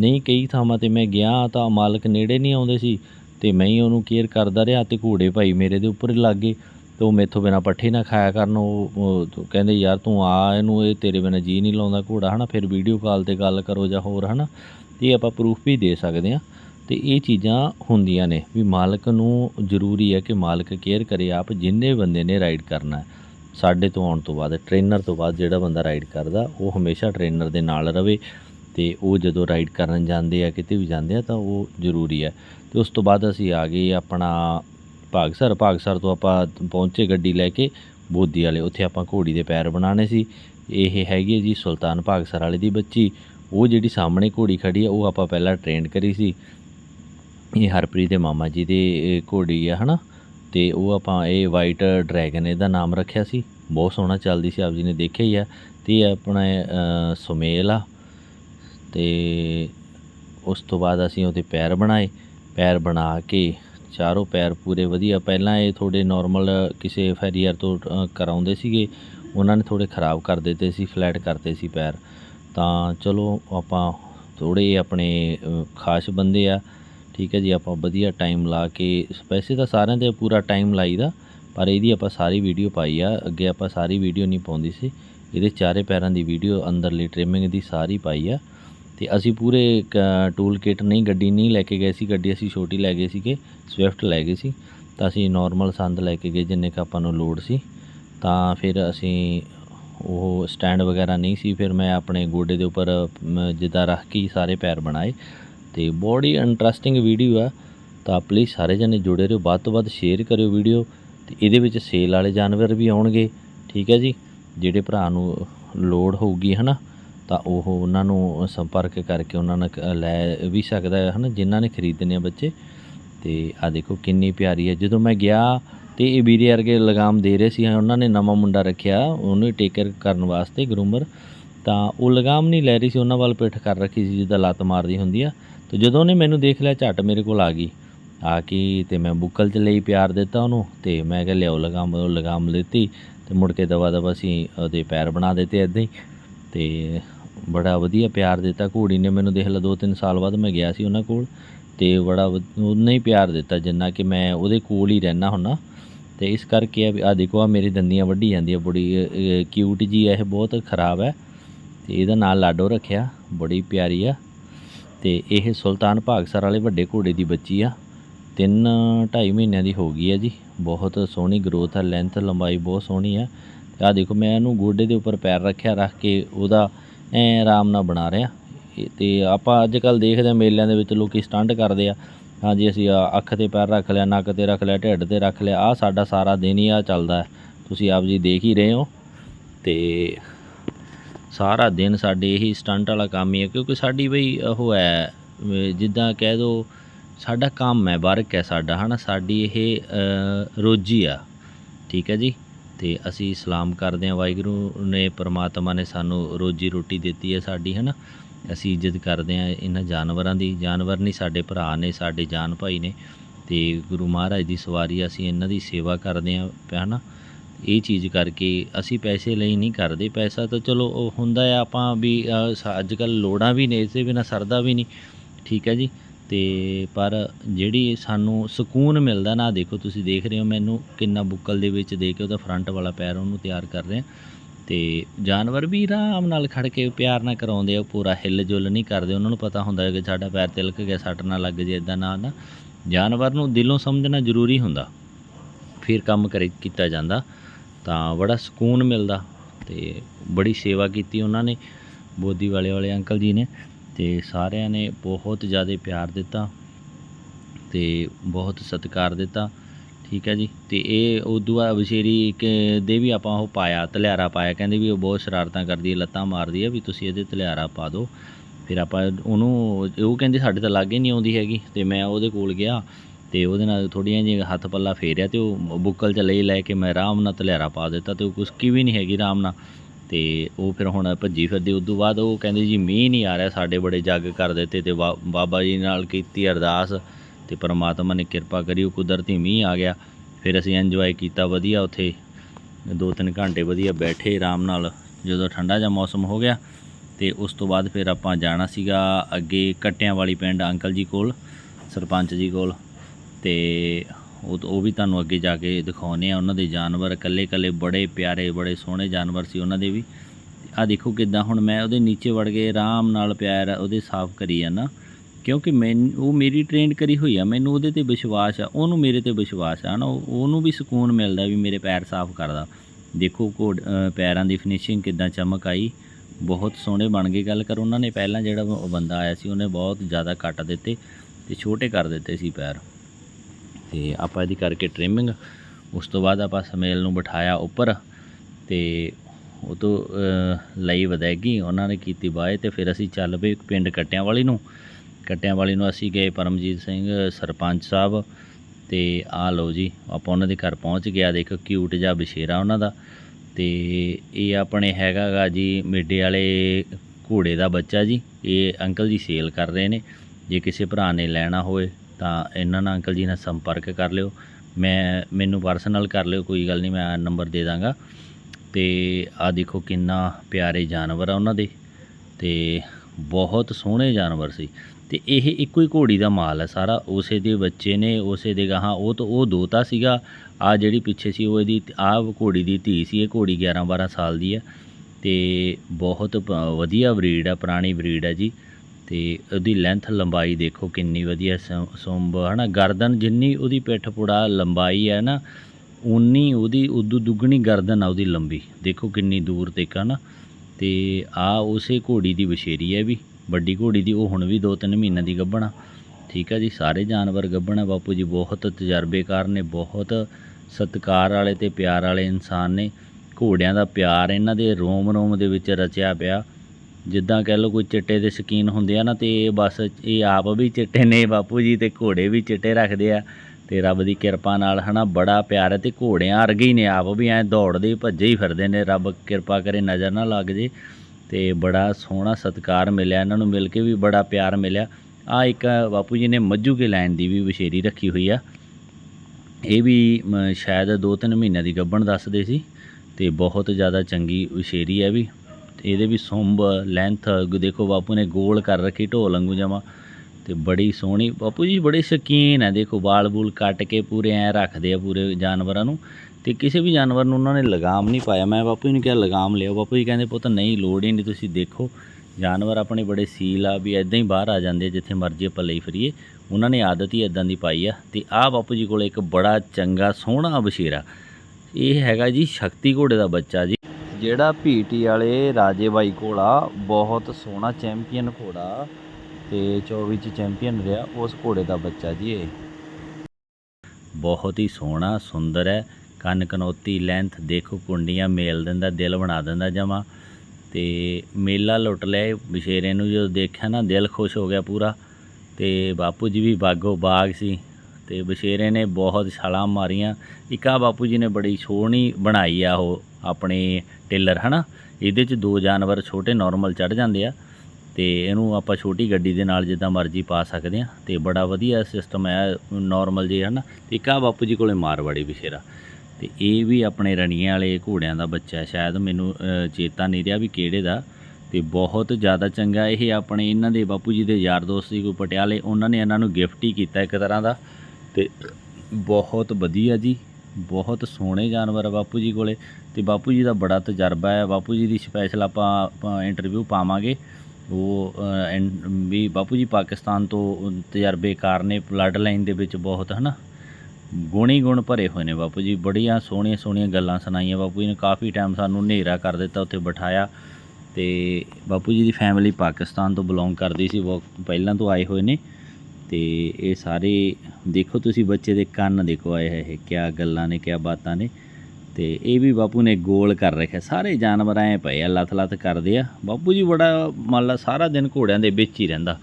ਨਹੀਂ, ਕਈ ਥਾਵਾਂ ਤੇ ਮੈਂ ਗਿਆ ਤਾਂ ਮਾਲਕ ਨੇੜੇ ਨਹੀਂ ਆਉਂਦੇ ਸੀ ਤੇ ਮੈਂ ਹੀ ਉਹਨੂੰ ਕੇਅਰ ਕਰਦਾ ਰਿਹਾ ਤੇ ਘੋੜੇ ਭਾਈ ਮੇਰੇ ਦੇ ਉੱਪਰ ਹੀ ਲੱਗ ਗਏ ਤੇ ਉਹ ਮੈਥੋਂ ਬਿਨਾ ਪੱਠੇ ਨਾ ਖਾਇਆ ਕਰਨ। ਉਹ ਕਹਿੰਦੇ, ਯਾਰ ਤੂੰ ਆ, ਇਹਨੂੰ ਇਹ ਤੇਰੇ ਬਿਨਾ ਜੀ ਨਹੀਂ ਲਾਉਂਦਾ ਘੋੜਾ, ਹਨਾ? ਫਿਰ ਵੀਡੀਓ ਕਾਲ ਤੇ ਗੱਲ ਕਰੋ ਜਾਂ ਹੋਰ, ਹਨਾ? ਤੇ ਇਹ ਆਪਾਂ ਪ੍ਰੂਫ ਵੀ ਦੇ ਸਕਦੇ ਆ ਤੇ ਇਹ ਚੀਜ਼ਾਂ ਹੁੰਦੀਆਂ ਨੇ ਵੀ ਮਾਲਕ ਨੂੰ ਜ਼ਰੂਰੀ ਹੈ ਕਿ ਮਾਲਕ ਕੇਅਰ ਕਰੇ, ਆਪ ਜਿੰਨੇ ਬੰਦੇ ਨੇ ਰਾਈਡ ਕਰਨਾ ਹੈ। ਸਾਡੇ ਤੋਂ ਆਉਣ ਤੋਂ ਬਾਅਦ ਟ੍ਰੇਨਰ ਤੋਂ ਬਾਅਦ ਜਿਹੜਾ ਬੰਦਾ ਰਾਈਡ ਕਰਦਾ, ਉਹ ਹਮੇਸ਼ਾ ਟ੍ਰੇਨਰ ਦੇ ਨਾਲ ਰਵੇ ਤੇ ਉਹ ਜਦੋਂ ਰਾਈਡ ਕਰਨ ਜਾਂਦੇ ਆ, ਕਿਤੇ ਵੀ ਜਾਂਦੇ ਆ, ਤਾਂ ਉਹ ਜ਼ਰੂਰੀ ਹੈ। ਤੇ ਉਸ ਤੋਂ ਬਾਅਦ ਅਸੀਂ ਆ ਗਏ ਆਪਣਾ ਭਾਗਸਰ। ਭਾਗਸਰ ਤੋਂ ਆਪਾਂ ਪਹੁੰਚੇ ਗੱਡੀ ਲੈ ਕੇ ਬੋਦੀ ਵਾਲੇ, ਉੱਥੇ ਆਪਾਂ ਘੋੜੀ ਦੇ ਪੈਰ ਬਣਾਉਣੇ ਸੀ। ਇਹ ਹੈਗੀ ਹੈ ਜੀ ਸੁਲਤਾਨ ਭਾਗਸਰ ਵਾਲੇ ਦੀ ਬੱਚੀ। ਉਹ ਜਿਹੜੀ ਸਾਹਮਣੇ ਘੋੜੀ ਖੜੀ ਆ ਉਹ ਆਪਾਂ ਪਹਿਲਾਂ ਟ੍ਰੇਨਡ ਕਰੀ ਸੀ। ਇਹ ਹਰਪ੍ਰੀਤ ਦੇ ਮਾਮਾ ਜੀ ਦੇ ਘੋੜੀ ਆ ਹਨਾ? ਤੇ ਉਹ ਆਪਾਂ ਇਹ ਵਾਈਟ ਡਰੈਗਨ ਇਹਦਾ ਨਾਮ ਰੱਖਿਆ ਸੀ। ਬਹੁਤ ਸੋਹਣਾ ਚੱਲਦੀ ਸੀ, ਆਪ ਜੀ ਨੇ ਦੇਖਿਆ ਹੀ ਆ। ਤੇ ਇਹ ਆਪਣਾ ਸੁਮੇਲ ਆ। ਤੇ ਉਸ ਤੋਂ ਬਾਅਦ ਅਸੀਂ ਉਹਦੇ ਪੈਰ ਬਣਾਏ। ਪੈਰ ਬਣਾ ਕੇ ਚਾਰੋਂ ਪੈਰ ਪੂਰੇ ਵਧੀਆ। ਪਹਿਲਾਂ ਇਹ ਥੋੜੇ ਨਾਰਮਲ ਕਿਸੇ ਫੈਰੀਅਰ ਤੋਂ ਕਰਾਉਂਦੇ ਸੀਗੇ। ਉਹਨਾਂ ਨੇ ਥੋੜੇ ਖਰਾਬ ਕਰ ਦਿੱਤੇ ਸੀ ਫਲੈਟ ਕਰਤੇ ਸੀ ਪੈਰ। ਤਾਂ ਚਲੋ ਆਪਾਂ ਥੋੜੇ ਆਪਣੇ ਖਾਸ ਬੰਦੇ ਆ। ਠੀਕ ਹੈ ਜੀ, ਆਪਾਂ ਵਧੀਆ ਟਾਈਮ ਲਾ ਕੇ, ਵੈਸੇ ਤਾਂ ਸਾਰਿਆਂ ਦੇ ਪੂਰਾ ਟਾਈਮ ਲਾਈਦਾ, ਪਰ ਇਹਦੀ ਆਪਾਂ ਸਾਰੀ ਵੀਡੀਓ ਪਾਈ ਆ, ਅੱਗੇ ਆਪਾਂ ਸਾਰੀ ਵੀਡੀਓ ਨਹੀਂ ਪਾਉਂਦੀ ਸੀ, ਇਹਦੇ ਚਾਰੇ ਪੈਰਾਂ ਦੀ ਵੀਡੀਓ ਅੰਦਰਲੀ ਟ੍ਰਿਮਿੰਗ ਦੀ ਸਾਰੀ ਪਾਈ ਆ, ਤੇ ਅਸੀਂ ਪੂਰੇ ਟੂਲ ਕਿਟ ਨਹੀਂ, ਗੱਡੀ ਨਹੀਂ ਲੈ ਕੇ ਗਏ ਸੀ, ਗੱਡੀ ਅਸੀਂ ਛੋਟੀ ਲੈ ਗਏ ਸੀਗੇ ਸਵਿਫਟ ਲੈ ਗਏ ਸੀ, ਤਾਂ ਅਸੀਂ ਨਾਰਮਲ ਸੰਦ ਲੈ ਕੇ ਗਏ, ਜਿੰਨੇ ਕੁ ਆਪਾਂ ਨੂੰ ਲੋਡ ਸੀ, ਤਾਂ ਫਿਰ ਅਸੀਂ ਉਹ ਸਟੈਂਡ ਵਗੈਰਾ ਨਹੀਂ ਸੀ, ਫਿਰ ਮੈਂ ਆਪਣੇ ਗੋਡੇ ਦੇ ਉੱਪਰ ਜਿੱਦਾਂ ਰੱਖ ਕੇ ਸਾਰੇ ਪੈਰ ਬਣਾਏ ਤੇ ਬੜੀ ਇੰਟਰਸਟਿੰਗ ਵੀਡੀਓ ਆ। ਤਾਂ ਪਲੀਜ਼ ਸਾਰੇ ਜਣੇ ਜੁੜੇ ਰਹੋ, ਵੱਧ ਤੋਂ ਵੱਧ ਸ਼ੇਅਰ ਕਰਿਓ ਵੀਡੀਓ ਤੇ ਇਹਦੇ ਵਿੱਚ ਸੇਲ ਵਾਲੇ ਜਾਨਵਰ ਵੀ ਆਉਣਗੇ, ਠੀਕ ਹੈ ਜੀ? ਜਿਹੜੇ ਭਰਾ ਨੂੰ ਲੋੜ ਹੋਊਗੀ, ਹਨਾ? ਤਾਂ ਉਹ ਉਹਨਾਂ ਨੂੰ ਸੰਪਰਕ ਕਰਕੇ ਉਹਨਾਂ ਨਾਲ ਕ- ਲੈ ਵੀ ਸਕਦਾ ਹੈ, ਹਨਾ? ਜਿਨ੍ਹਾਂ ਨੇ ਖਰੀਦਣੇ ਆ ਬੱਚੇ। ਤੇ ਆ ਦੇਖੋ ਕਿੰਨੀ ਪਿਆਰੀ ਹੈ। ਜਦੋਂ ਮੈਂ ਗਿਆ ਤੇ ਇਹ ਵੀਰੇ ਵਰਗੇ ਲਗਾਮ ਦੇ ਰਹੇ ਸੀ, ਉਹਨਾਂ ਨੇ ਨਵਾਂ ਮੁੰਡਾ ਰੱਖਿਆ, ਉਹਨੂੰ ਟੇਕਰ ਕਰਨ ਵਾਸਤੇ ਗਰੂਮਰ ਤਾਂ ਉਹ ਲਗਾਮ ਨਹੀਂ ਲੈ ਰਹੀ ਸੀ, ਉਹਨਾਂ ਵੱਲ ਪਿੱਠ ਕਰ ਰੱਖੀ ਸੀ, ਜਿੱਦਾਂ ਲੱਤ ਮਾਰਦੀ ਹੁੰਦੀ ਆ। ਤੇ ਜਦੋਂ ਉਹਨੇ ਮੈਨੂੰ ਦੇਖ ਲਿਆ, ਝੱਟ ਮੇਰੇ ਕੋਲ ਆ ਗਈ। ਆ ਕੇ ਤੇ ਮੈਂ ਬੁੱਕਲ 'ਚ ਲਈ ਪਿਆਰ ਦਿੱਤਾ ਉਹਨੂੰ ਤੇ ਮੈਂ ਕਿਹਾ, ਲਿਆਓ ਲਗਾਮ, ਉਹ ਲਗਾਮ ਦਿੱਤੀ ਤੇ ਮੁੜ ਕੇ ਦਵਾ ਦਵਾ ਅਸੀਂ ਉਹਦੇ ਪੈਰ ਬਣਾ ਦਿੱਤੇ ਐਦਾਂ ਹੀ ਤੇ ਬੜਾ ਵਧੀਆ ਪਿਆਰ ਦਿੱਤਾ। ਘੋੜੀ ਨੇ ਮੈਨੂੰ ਦੇਖ ਲਾ, ਦੋ ਤਿੰਨ ਸਾਲ ਬਾਅਦ ਮੈਂ ਗਿਆ ਸੀ ਉਹਨਾਂ ਕੋਲ ਤੇ ਬੜਾ ਉਨਾ ਹੀ ਪਿਆਰ ਦਿੱਤਾ ਜਿੰਨਾ ਕਿ ਮੈਂ ਉਹਦੇ ਕੋਲ ਹੀ ਰਹਿਣਾ ਹੁੰਨਾ ਤੇ ਇਸ ਕਰਕੇ ਆ ਦੇਖੋ ਆ ਮੇਰੀ ਦੰਦੀਆਂ ਵੱਢੀ ਜਾਂਦੀ ਆ, ਬੜੀ ਕਿਊਟ ਜੀ ਆ, ਇਹ ਬਹੁਤ ਖਰਾਬ ਹੈ ਤੇ ਇਹਦਾ ਨਾਂ ਲਾਡੋ ਰੱਖਿਆ, ਬੜੀ ਪਿਆਰੀ ਆ। ਤੇ ਇਹ ਸੁਲਤਾਨ ਭਾਗਸਰ ਵਾਲੇ ਵੱਡੇ ਘੋੜੇ ਦੀ ਬੱਚੀ ਆ। ਤਿੰਨ ਢਾਈ ਮਹੀਨਿਆਂ ਦੀ ਹੋ ਗਈ ਆ ਜੀ। ਬਹੁਤ ਸੋਹਣੀ ਗਰੋਥ ਹੈ ਲੈਂਥ ਲੰਬਾਈ ਬਹੁਤ ਸੋਹਣੀ ਹੈ ਤੇ ਆ ਦੇਖੋ, ਮੈਂ ਇਹਨੂੰ ਗੋਡੇ ਦੇ ਉੱਪਰ ਪੈਰ ਰੱਖਿਆ, ਰੱਖ ਕੇ ਉਹਦਾ ਐ ਆਰਾਮ ਨਾਲ ਬਣਾ ਰਿਹਾ। ਇਹ ਤੇ ਆਪਾਂ ਅੱਜ ਕੱਲ ਦੇਖਦੇ ਹਾਂ ਮੇਲਿਆਂ ਦੇ ਵਿੱਚ ਲੋਕੀ ਸਟੰਟ ਕਰਦੇ ਆ। ਹਾਂਜੀ ਅਸੀਂ ਅੱਖ ਤੇ ਪੈਰ ਰੱਖ ਲਿਆ, ਨੱਕ ਤੇ ਰੱਖ ਲਿਆ, ਢਿੱਡ ਤੇ ਰੱਖ ਲਿਆ ਆ ਸਾਡਾ ਸਾਰਾ ਦਿਨ ਹੀ ਆ ਚੱਲਦਾ ਤੁਸੀਂ ਆਪ ਜੀ ਦੇਖ ਹੀ ਰਹੇ ਹੋ। ਤੇ ਸਾਰਾ ਦਿਨ ਸਾਡੇ ਇਹੀ ਸਟੰਟ ਵਾਲਾ ਕੰਮ ਹੀ ਹੈ, ਕਿਉਂਕਿ ਸਾਡੀ ਬਈ ਉਹ ਹੈ ਜਿੱਦਾਂ ਕਹਿ ਦੋ, ਸਾਡਾ ਕੰਮ ਹੈ, ਵਰਕ ਹੈ ਸਾਡਾ, ਹਨਾ? ਸਾਡੀ ਇਹ ਰੋਜੀ ਆ, ਠੀਕ ਹੈ ਜੀ? ਤੇ ਅਸੀਂ ਸਲਾਮ ਕਰਦੇ ਹਾਂ, ਵਾਹਿਗੁਰੂ ਨੇ, ਪਰਮਾਤਮਾ ਨੇ ਸਾਨੂੰ ਰੋਜੀ ਰੋਟੀ ਦਿੱਤੀ ਹੈ ਸਾਡੀ, ਹਨਾ? ਅਸੀਂ ਇੱਜ਼ਤ ਕਰਦੇ ਹਾਂ ਇਹਨਾਂ ਜਾਨਵਰਾਂ ਦੀ, ਜਾਨਵਰ ਨਹੀਂ, ਸਾਡੇ ਭਰਾ ਨੇ, ਸਾਡੇ ਜਾਨ ਭਾਈ ਨੇ, ਤੇ ਗੁਰੂ ਮਹਾਰਾਜ ਦੀ ਸਵਾਰੀ, ਅਸੀਂ ਇਹਨਾਂ ਦੀ ਸੇਵਾ ਕਰਦੇ ਹਾਂ ਪਿਆ ਹਨਾ? ਇਹ ਚੀਜ਼ ਕਰਕੇ ਅਸੀਂ ਪੈਸੇ ਲਈ ਨਹੀਂ ਕਰਦੇ। ਪੈਸਾ ਤਾਂ ਚਲੋ ਉਹ ਹੁੰਦਾ ਆ, ਆਪਾਂ ਵੀ ਅੱਜ ਕੱਲ ਲੋੜਾਂ ਵੀ ਨੇ, ਇਸੇ ਬਿਨਾ ਸਰਦਾ ਵੀ ਨਹੀਂ। ਠੀਕ ਹੈ ਜੀ? ਤੇ ਪਰ ਜਿਹੜੀ ਸਾਨੂੰ ਸਕੂਨ ਮਿਲਦਾ ਨਾ, ਦੇਖੋ ਤੁਸੀਂ ਦੇਖ ਰਹੇ ਹੋ ਮੈਨੂੰ ਕਿੰਨਾ ਬੁੱਕਲ ਦੇ ਵਿੱਚ ਦੇ ਕੇ ਉਹਦਾ ਫਰੰਟ ਵਾਲਾ ਪੈਰ ਉਹਨੂੰ ਤਿਆਰ ਕਰ ਰਹੇ। ਆ ਤੇ ਜਾਨਵਰ ਵੀ ਆਰਾਮ ਨਾਲ ਖੜ ਕੇ ਪਿਆਰ ਨਾਲ ਕਰਾਉਂਦੇ ਆ ਪੂਰਾ ਹਿੱਲ ਜੁਲ ਨਹੀਂ ਕਰਦੇ। ਉਹਨਾਂ ਨੂੰ ਪਤਾ ਹੁੰਦਾ ਹੈ ਕਿ ਸਾਡਾ ਪੈਰ ਤਿਲਕ ਗਿਆ, ਸੱਟ ਨਾ ਲੱਗ ਜੇ ਇਦਾਂ ਨਾ ਨਾ। ਜਾਨਵਰ ਨੂੰ ਦਿਲੋਂ ਸਮਝਣਾ ਜ਼ਰੂਰੀ ਹੁੰਦਾ। ਫਿਰ ਕੰਮ ਕਰੇ, ਕੀਤਾ ਜਾਂਦਾ। ਤਾਂ ਬੜਾ ਸਕੂਨ ਮਿਲਦਾ ਤੇ ਬੜੀ ਸੇਵਾ ਕੀਤੀ ਉਹਨਾਂ ਨੇ, ਬੋਦੀ ਵਾਲੇ ਵਾਲੇ ਅੰਕਲ ਜੀ ਨੇ ਤੇ ਸਾਰਿਆਂ ਨੇ ਬਹੁਤ ਜ਼ਿਆਦਾ ਪਿਆਰ ਦਿੱਤਾ ਤੇ ਬਹੁਤ ਸਤਿਕਾਰ ਦਿੱਤਾ, ਠੀਕ ਹੈ ਜੀ। ਤੇ ਇਹ ਉਦੋਂ ਬਾਅਦ ਵਿਸ਼ੇਰੀ ਦੇ ਵੀ ਆਪਾਂ ਉਹ ਪਾਇਆ, ਤਲਿਆਰਾ ਪਾਇਆ, ਕਹਿੰਦੇ ਵੀ ਉਹ ਬਹੁਤ ਸ਼ਰਾਰਤਾਂ ਕਰਦੀ ਹੈ, ਲੱਤਾਂ ਮਾਰਦੀ ਹੈ ਵੀ ਤੁਸੀਂ ਇਹਦੇ ਤਲਿਆਰਾ ਪਾ ਦਿਓ। ਫਿਰ ਆਪਾਂ ਉਹਨੂੰ, ਉਹ ਕਹਿੰਦੇ ਸਾਡੇ ਤਾਂ ਲਾਗੇ ਨਹੀਂ ਆਉਂਦੀ ਹੈਗੀ ਤੇ ਮੈਂ ਉਹਦੇ ਕੋਲ ਗਿਆ ਤੇ ਉਹਦੇ ਨਾਲ ਥੋੜੀਆਂ ਜਿਹੀਆਂ ਹੱਥ ਪੱਲਾ ਫੇਰਿਆ ਤੇ ਉਹ ਬੁੱਕਲ ਚ ਲਈ, ਲੈ ਕੇ ਮੈਂ ਆਰਾਮ ਨਾਲ ਤਲਿਆਰਾ ਪਾ ਦਿੱਤਾ ਤੇ ਉਹ ਕੁਸਕੀ ਵੀ ਨਹੀਂ ਹੈਗੀ ਆਰਾਮ ਨਾਲ। ਤੇ ਉਹ ਫਿਰ ਹੁਣ ਭੱਜੀ ਫਿਰਦੀ, ਉਦੋਂ ਬਾਅਦ ਉਹ ਕਹਿੰਦੇ ਜੀ ਮੀਂਹ ਨਹੀਂ ਆ ਰਿਹਾ, ਸਾਡੇ ਬੜੇ ਜੱਗ ਕਰ ਦਿੱਤੇ ਤੇ ਬਾ- ਬਾਬਾ ਜੀ ਨਾਲ ਕੀਤੀ ਅਰਦਾਸ ਤੇ ਪਰਮਾਤਮਾ ਨੇ ਕਿਰਪਾ ਕਰੀ, ਉਹ ਕੁਦਰਤੀ ਮੀਂਹ ਆ ਗਿਆ। ਫਿਰ ਅਸੀਂ ਇੰਜੋਏ ਕੀਤਾ ਵਧੀਆ ਉੱਥੇ, ਦੋ ਤਿੰਨ ਘੰਟੇ ਵਧੀਆ ਬੈਠੇ ਆਰਾਮ ਨਾਲ, ਜਦੋਂ ਠੰਡਾ ਜਿਹਾ ਮੌਸਮ ਹੋ ਗਿਆ ਤੇ ਉਸ ਤੋਂ ਬਾਅਦ ਫਿਰ ਆਪਾਂ ਜਾਣਾ ਸੀਗਾ ਅੱਗੇ ਕੱਟਿਆਂ ਵਾਲੀ ਪਿੰਡ ਅੰਕਲ ਜੀ ਕੋਲ, ਸਰਪੰਚ ਜੀ ਕੋਲ। ਤੇ ਉਹ ਉਹ ਵੀ ਤੁਹਾਨੂੰ ਅੱਗੇ ਜਾ ਕੇ ਦਿਖਾਉਨੇ ਆ ਉਹਨਾਂ ਦੇ ਜਾਨਵਰ ਇਕੱਲੇ ਇਕੱਲੇ ਬੜੇ ਪਿਆਰੇ, ਬੜੇ ਸੋਹਣੇ ਜਾਨਵਰ ਸੀ ਉਹਨਾਂ ਦੇ ਵੀ। ਆ ਦੇਖੋ ਕਿਦਾਂ ਹੁਣ ਮੈਂ ਉਹਦੇ ਨੀਚੇ ਵੜ ਕੇ ਆਰਾਮ ਨਾਲ ਪਿਆਰ ਉਹਦੇ ਸਾਫ਼ ਕਰੀ ਜਾਂਦਾ। ਕਿਉਂਕਿ ਮੈਂ ਉਹ ਮੇਰੀ ਟ੍ਰੇਨਡ ਕਰੀ ਹੋਈ ਆ, ਮੈਨੂੰ ਉਹਦੇ ਤੇ ਵਿਸ਼ਵਾਸ ਆ, ਉਹਨੂੰ ਮੇਰੇ ਤੇ ਵਿਸ਼ਵਾਸ ਆ ਨਾ, ਉਹ- ਉਹਨੂੰ ਵੀ ਸਕੂਨ ਮਿਲਦਾ ਵੀ ਮੇਰੇ ਪੈਰ ਸਾਫ਼ ਕਰਦਾ। ਦੇਖੋ ਘੋੜ ਪੈਰਾਂ ਦੀ ਫਿਨਿਸ਼ਿੰਗ ਕਿਦਾਂ ਚਮਕ ਆਈ, ਬਹੁਤ ਸੋਹਣੇ ਬਣ ਗਏ ਗੱਲ ਕਰ। ਉਹਨਾਂ ਨੇ ਪਹਿਲਾਂ ਜਿਹੜਾ ਬੰਦਾ ਆਇਆ ਸੀ, ਉਹਨੇ ਬਹੁਤ ਜ਼ਿਆਦਾ ਕੱਟ ਦਿੱਤੇ ਤੇ ਛੋਟੇ ਕਰ ਦਿੱਤੇ ਸੀ ਪੈਰ। ਤੇ ਆਪਾਂ ਇਹਦੀ ਕਰਕੇ ਟ੍ਰਿਮਿੰਗ ਉਸ ਤੋਂ ਬਾਅਦ ਆਪਾਂ ਸਮੇਲ ਨੂੰ ਬਿਠਾਇਆ ਉੱਪਰ, ਤੇ ਉਹ ਤੋਂ ਲਈ ਵਧੈਗੀ। ਉਹਨਾਂ ਨੇ ਕੀਤੀ ਬਾਏ ਤੇ ਫਿਰ ਅਸੀਂ ਚੱਲ ਪਏ ਪਿੰਡ ਕੱਟਿਆਂ ਵਾਲੀ ਨੂੰ। ਕੱਟਿਆਂ ਵਾਲੀ ਨੂੰ ਅਸੀਂ ਗਏ ਪਰਮਜੀਤ ਸਿੰਘ, ਸਰਪੰਚ ਸਾਹਿਬ ਤੇ ਆ ਲਓ ਜੀ, ਆਪਾਂ ਉਹਨਾਂ ਦੇ ਘਰ ਪਹੁੰਚ ਗਿਆ ਦੇਖੋ ਕਿਊਟ ਜਿਹਾ ਬਸ਼ੇਰਾ ਉਹਨਾਂ ਦਾ। ਤੇ ਇਹ ਆਪਣੇ ਹੈਗਾ ਗਾ ਜੀ ਮਿੱਡੇ ਵਾਲੇ ਘੋੜੇ ਦਾ ਬੱਚਾ ਜੀ। ਇਹ ਅੰਕਲ ਜੀ ਸੇਲ ਕਰ ਰਹੇ ਨੇ। ਜੇ ਕਿਸੇ ਭਰਾ ਨੇ ਲੈਣਾ ਹੋਵੇ ਤਾਂ ਇਹਨਾਂ ਨਾਲ ਅੰਕਲ ਜੀ ਨਾਲ ਸੰਪਰਕ ਕਰ ਲਿਓ। ਮੈਂ, ਮੈਨੂੰ ਪਰਸਨਲ ਕਰ ਲਿਓ, ਕੋਈ ਗੱਲ ਨਹੀਂ, ਮੈਂ ਨੰਬਰ ਦੇ ਦਾਂਗਾ। ਤੇ ਆ ਦੇਖੋ ਕਿੰਨਾ ਪਿਆਰੇ ਜਾਨਵਰ ਆ ਉਹਨਾਂ ਦੇ। ਤੇ ਬਹੁਤ ਸੋਹਣੇ ਜਾਨਵਰ ਸੀ। ਤੇ ਇਹ ਇੱਕੋ ਹੀ ਘੋੜੀ ਦਾ ਮਾਲ ਹੈ ਸਾਰਾ। ਉਸੇ ਦੇ ਬੱਚੇ ਨੇ, ਉਸੇ ਦੇ ਗਾਹਾਂ, ਉਹ ਤਾਂ, ਉਹ ਦੋਤਾ ਸੀਗਾ। ਆ ਜਿਹੜੀ ਪਿੱਛੇ ਸੀ, ਉਹ ਇਹਦੀ ਆ ਘੋੜੀ ਦੀ ਧੀ ਸੀ, ਇਹ ਘੋੜੀ 11 12 ਸਾਲ ਦੀ ਹੈ ਤੇ ਬਹੁਤ ਵਧੀਆ ਬਰੀਡ ਆ, ਪੁਰਾਣੀ ਬਰੀਡ ਹੈ ਜੀ। ਤੇ ਉਹਦੀ ਲੈਂਥ ਲੰਬਾਈ ਦੇਖੋ ਕਿੰਨੀ ਵਧੀਆ ਸ- ਸੁੰਬ ਹਨਾ? ਗਰਦਨ ਜਿੰਨੀ ਉਹਦੀ ਪਿੱਠ ਪੁੜਾ ਲੰਬਾਈ ਹੈ ਨਾ ਉਨੀ ਉਹਦੀ ਉਦੋਂ ਦੁੱਗਣੀ ਗਰਦਨ ਆ ਉਹਦੀ ਲੰਬੀ। ਦੇਖੋ ਕਿੰਨੀ ਦੂਰ ਤੱਕ ਆ ਨਾ। ਤੇ ਆ ਉਸੇ ਘੋੜੀ ਦੀ ਬਸ਼ੇਰੀ ਹੈ ਵੀ। ਵੱਡੀ ਘੋੜੀ ਦੀ, ਉਹ ਹੁਣ ਵੀ 2-3 ਮਹੀਨਿਆਂ ਦੀ ਗੱਭਣਾ ਠੀਕ ਆ ਜੀ, ਸਾਰੇ ਜਾਨਵਰ ਗੱਭਣਾ ਬਾਪੂ ਜੀ, ਬਹੁਤ ਤਜਰਬੇਕਾਰ ਨੇ, ਬਹੁਤ ਸਤਿਕਾਰ ਵਾਲੇ ਤੇ ਪਿਆਰ ਵਾਲੇ ਇਨਸਾਨ ਨੇ। ਘੋੜਿਆਂ ਦਾ ਪਿਆਰ ਇਹਨਾਂ ਦੇ ਰੋਮ ਰੋਮ ਦੇ ਵਿੱਚ ਰਚਿਆ ਪਿਆ। ਜਿੱਦਾਂ ਕਹਿ ਲਓ ਕੋਈ ਚਿੱਟੇ ਦੇ ਸ਼ਕੀਨ ਹੁੰਦੇ ਆ ਨਾ ਤੇ ਇਹ ਬਸ ਇਹ ਆਪ ਵੀ ਚਿੱਟੇ ਨੇ ਬਾਪੂ ਜੀ ਤੇ ਘੋੜੇ ਵੀ ਚਿੱਟੇ ਰੱਖਦੇ ਆ ਤੇ ਰੱਬ ਦੀ ਕਿਰਪਾ ਨਾਲ ਹਨਾ ਬੜਾ ਪਿਆਰ ਹੈ ਤੇ ਘੋੜਿਆਂ ਵਰਗੇ ਹੀ ਨੇ ਆਪ ਵੀ ਐ ਦੌੜਦੇ ਭੱਜੇ ਹੀ ਫਿਰਦੇ ਨੇ, ਰੱਬ ਕਿਰਪਾ ਕਰੇ ਨਜ਼ਰ ਨਾ ਲੱਗ ਜੇ ਤੇ ਬੜਾ ਸੋਹਣਾ ਸਤਿਕਾਰ ਮਿਲਿਆ ਇਹਨਾਂ ਨੂੰ ਮਿਲ ਕੇ ਵੀ ਬੜਾ ਪਿਆਰ ਮਿਲਿਆ। ਆ ਇੱਕ ਬਾਪੂ ਜੀ ਨੇ ਮੱਝੂ ਕੇ ਲਾਈਨ ਦੀ ਵੀ ਵਿਸ਼ੇਰੀ ਰੱਖੀ ਹੋਈ ਆ। ਇਹ ਵੀ ਸ਼ਾਇਦ 2-3 ਮਹੀਨਿਆਂ ਦੀ ਗੱਭਣ ਦੱਸਦੇ ਸੀ ਤੇ ਬਹੁਤ ਜ਼ਿਆਦਾ ਚੰਗੀ ਵਿਸ਼ੇਰੀ ਹੈ ਵੀ। ਇਹਦੇ ਵੀ ਸੁੰਬ ਲੈਂਥ ਦੇਖੋ ਬਾਪੂ ਨੇ ਗੋਲ ਕਰ ਰੱਖੀ ਢੋਲ ਵਾਂਗੂ ਜਮਾ, ਤੇ ਬੜੀ ਸੋਹਣੀ, ਬਾਪੂ ਜੀ ਬੜੇ ਸ਼ਕੀਨ ਹੈ, ਦੇਖੋ ਬਾਲ ਬੂਲ ਕੱਟ ਕੇ ਪੂਰੇ ਐ ਰੱਖਦੇ ਆ ਪੂਰੇ ਜਾਨਵਰਾਂ ਨੂੰ, ਤੇ ਕਿਸੇ ਵੀ ਜਾਨਵਰ ਨੂੰ ਉਹਨਾਂ ਨੇ ਲਗਾਮ ਨਹੀਂ ਪਾਇਆ। ਮੈਂ ਬਾਪੂ ਜੀ ਨੂੰ ਕਿਹਾ, ਲਗਾਮ ਲਿਓ ਬਾਪੂ ਜੀ ਕਹਿੰਦੇ, ਪੁੱਤ ਨਹੀਂ, ਲੋੜ ਹੀ ਨਹੀਂ, ਤੁਸੀਂ ਦੇਖੋ, ਜਾਨਵਰ ਆਪਣੇ ਬੜੇ ਸੀਲ ਆ ਵੀ ਐਦਾਂ ਹੀ ਬਾਹਰ ਆ ਜਾਂਦੇ ਜਿੱਥੇ ਮਰਜ਼ੀ ਆਪਾਂ ਲਈ ਫਰੀਏ। ਉਹਨਾਂ ਨੇ ਆਦਤ ਹੀ ਐਦਾਂ ਦੀ ਪਾਈ ਆ, ਤੇ ਆਹ ਬਾਪੂ ਜੀ ਕੋਲ ਇੱਕ ਬੜਾ ਚੰਗਾ, ਸੋਹਣਾ ਬਸ਼ੇਰਾ, ਇਹ ਹੈਗਾ ਜੀ ਸ਼ਕਤੀ ਘੋੜੇ ਦਾ ਬੱਚਾ ਜੀ। ਜਿਹੜਾ ਪੀਟੀ ਵਾਲੇ ਰਾਜੇ ਬਾਈ ਕੋਲ ਆ, ਬਹੁਤ ਸੋਹਣਾ ਚੈਂਪੀਅਨ ਘੋੜਾ ਤੇ 24 ਚ ਚੈਂਪੀਅਨ ਰਿਹਾ, ਉਸ ਘੋੜੇ ਦਾ ਬੱਚਾ ਜੀ ਇਹ। ਬਹੁਤ ਹੀ ਸੋਹਣਾ, ਸੁੰਦਰ ਹੈ, ਕੰਨ ਕਨੋਤੀ ਲੈਂਥ ਦੇਖੋ ਕੁੰਡੀਆਂ ਮੇਲ ਦਿੰਦਾ, ਦਿਲ ਬਣਾ ਦਿੰਦਾ ਜਮਾ। ਤੇ ਮੇਲਾ ਲੁੱਟ ਲਿਆ ਇਹ ਬਸ਼ੇਰੇ ਨੂੰ, ਜਦੋਂ ਦੇਖਿਆ ਨਾ, ਦਿਲ ਖੁਸ਼ ਹੋ ਗਿਆ ਪੂਰਾ। ਤੇ ਬਾਪੂ ਜੀ ਵੀ ਬਾਗੋ ਬਾਗ ਸੀ ਤੇ ਬਸ਼ੇਰੇ ਨੇ ਬਹੁਤ ਛਾਲਾਂ ਮਾਰੀਆਂ। ਇੱਕ ਆ ਬਾਪੂ ਜੀ ਨੇ ਬੜੀ ਸੋਹਣੀ ਬਣਾਈ ਆ ਉਹ ਆਪਣੇ ਟੇਲਰ, ਹਨਾ? ਇਹਦੇ 'ਚ ਦੋ ਜਾਨਵਰ ਛੋਟੇ ਨਾਰਮਲ ਚੜ ਜਾਂਦੇ ਆ ਤੇ ਇਹਨੂੰ ਆਪਾਂ ਛੋਟੀ ਗੱਡੀ ਦੇ ਨਾਲ ਜਿੱਦਾਂ ਮਰਜ਼ੀ ਪਾ ਸਕਦੇ ਆ ਤੇ ਬੜਾ ਵਧੀਆ ਸਿਸਟਮ ਹੈ ਨਾਰਮਲ ਜੇ, ਹਨਾ? ਤੇ ਇੱਕ ਆ ਬਾਪੂ ਜੀ ਕੋਲੇ ਮਾਰਵਾੜੀ ਬਸ਼ੇਰਾ ਤੇ ਇਹ ਵੀ ਆਪਣੇ ਰਣੀਆਂ ਵਾਲੇ ਘੋੜਿਆਂ ਦਾ ਬੱਚਾ ਸ਼ਾਇਦ ਮੈਨੂੰ ਚੇਤਾ ਨਹੀਂ ਰਿਹਾ ਵੀ ਕਿਹੜੇ ਦਾ ਤੇ ਬਹੁਤ ਜ਼ਿਆਦਾ ਚੰਗਾ ਇਹ ਆਪਣੇ ਇਹਨਾਂ ਦੇ ਬਾਪੂ ਜੀ ਦੇ ਯਾਰ ਦੋਸਤ ਸੀ ਕੋਈ ਪਟਿਆਲੇ, ਉਹਨਾਂ ਨੇ ਇਹਨਾਂ ਨੂੰ ਗਿਫਟ ਹੀ ਕੀਤਾ ਇੱਕ ਤਰ੍ਹਾਂ ਦਾ ਤੇ ਬਹੁਤ ਵਧੀਆ ਜੀ। ਬਹੁਤ ਸੋਹਣੇ ਜਾਨਵਰ ਆ ਬਾਪੂ ਜੀ ਕੋਲੇ ਤੇ ਬਾਪੂ ਜੀ ਦਾ ਬੜਾ ਤਜਰਬਾ ਹੈ। ਬਾਪੂ ਜੀ ਦੀ ਸਪੈਸ਼ਲ ਆਪਾਂ ਇੰਟਰਵਿਊ ਪਾਵਾਂਗੇ। ਉਹ ਅ, ਵੀ ਬਾਪੂ ਜੀ ਪਾਕਿਸਤਾਨ ਤੋਂ ਤਜਰਬੇਕਾਰ ਨੇ ਬਲੱਡ ਲਾਈਨ ਦੇ ਵਿੱਚ ਬਹੁਤ ਹਨਾ? ਗੁਣੀ ਗੁਣ ਭਰੇ ਹੋਏ ਨੇ ਬਾਪੂ ਜੀ। ਬੜੀਆਂ ਸੋਹਣੀਆਂ ਸੋਹਣੀਆਂ ਗੱਲਾਂ ਸੁਣਾਈਆਂ। ਬਾਪੂ ਜੀ ਨੇ ਕਾਫੀ ਟਾਈਮ ਸਾਨੂੰ ਹਨੇਰਾ ਕਰ ਦਿੱਤਾ ਉੱਥੇ ਬਿਠਾਇਆ। ਤੇ ਬਾਪੂ ਜੀ ਦੀ ਫੈਮਿਲੀ ਪਾਕਿਸਤਾਨ ਤੋਂ ਬਿਲੋਂਗ ਕਰਦੀ ਸੀ। ਬਹੁਤ ਪਹਿਲਾਂ ਤੋਂ ਆਏ ਹੋਏ ਨੇ। ਤੇ ਇਹ ਸਾਰੇ ਦੇਖੋ ਤੁਸੀਂ ਬੱਚੇ ਦੇ ਕੰਨ ਦੇਖੋ ਆਏ ਹੈ ਇਹ, ਕਿਆ ਗੱਲਾਂ ਨੇ, ਕਿਆ ਬਾਤਾਂ ਨੇ। ਤੇ ਇਹ ਵੀ ਬਾਪੂ ਨੇ ਗੋਲ ਕਰ ਰੱਖਿਆ। ਸਾਰੇ ਜਾਨਵਰ ਐ ਪਏ ਆ, ਲੱਥ ਲੱਥ ਕਰਦੇ ਆ। ਬਾਪੂ ਜੀ ਬੜਾ ਮੰਨ ਲਾ ਸਾਰਾ ਦਿਨ ਘੋੜਿਆਂ ਦੇ ਵਿੱਚ ਹੀ ਰਹਿੰਦਾ।